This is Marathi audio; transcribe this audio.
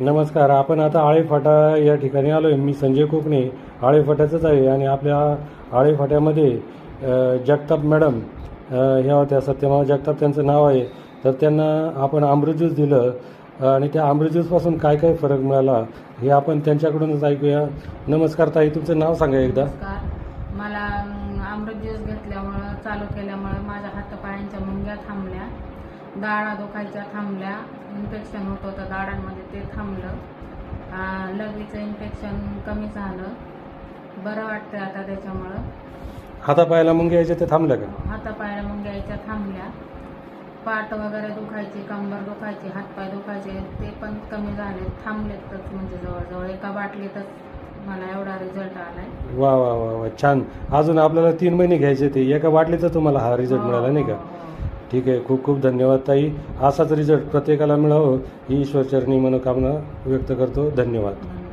नमस्कार आपण आता आळेफाटा या ठिकाणी आलो आहे मी संजय कोकणे आळेफाट्याचंच आहे आणि आपल्या आळेफाट्यामध्ये जगताप मॅडम ह्या होत्या. सत्यमा जगताप त्यांचं नाव आहे. तर त्यांना आपण अमृत ज्यूस दिलं आणि त्या अमृत ज्यूसपासून काय काय फरक मिळाला हे आपण त्यांच्याकडूनच ऐकूया. नमस्कार ताई तुमचं नाव सांगा एकदा. मला अमृत ज्यूस घेतल्यामुळं चालू केल्यामुळं माझ्या हातापायांच्या मुंग्या थांबल्या. दाळा दुखायच्या थांबल्या. इन्फेक्शन होत होतं दाढांमध्ये ते थांबलं. लघवीचं इन्फेक्शन कमी झालं. बरं वाटतं आता त्याच्यामुळं. हातापायाला मुंग्या यायच्या ते थांबल्या का? हातापायाला मुंग्या यायच्या थांबल्या. पाठ वगैरे दुखायची कंबर दुखायची हातपाय दुखायचे ते पण कमी झाले. थांबलेतच म्हणजे जवळजवळ. एका बाटलीतच मला एवढा रिझल्ट आलाय. वा वा वा वा छान. अजून आपल्याला तीन महिने घ्यायचे ते. एका बाटलीचा तुम्हाला हा रिझल्ट हो, मिळाला नाही का? हो, हो. ठीक आहे. खूप खूप धन्यवाद ताई. असाच रिझल्ट प्रत्येकाला मिळावं ही ईश्वरचरणी मनोकामना व्यक्त करतो. धन्यवाद धन्यवाद.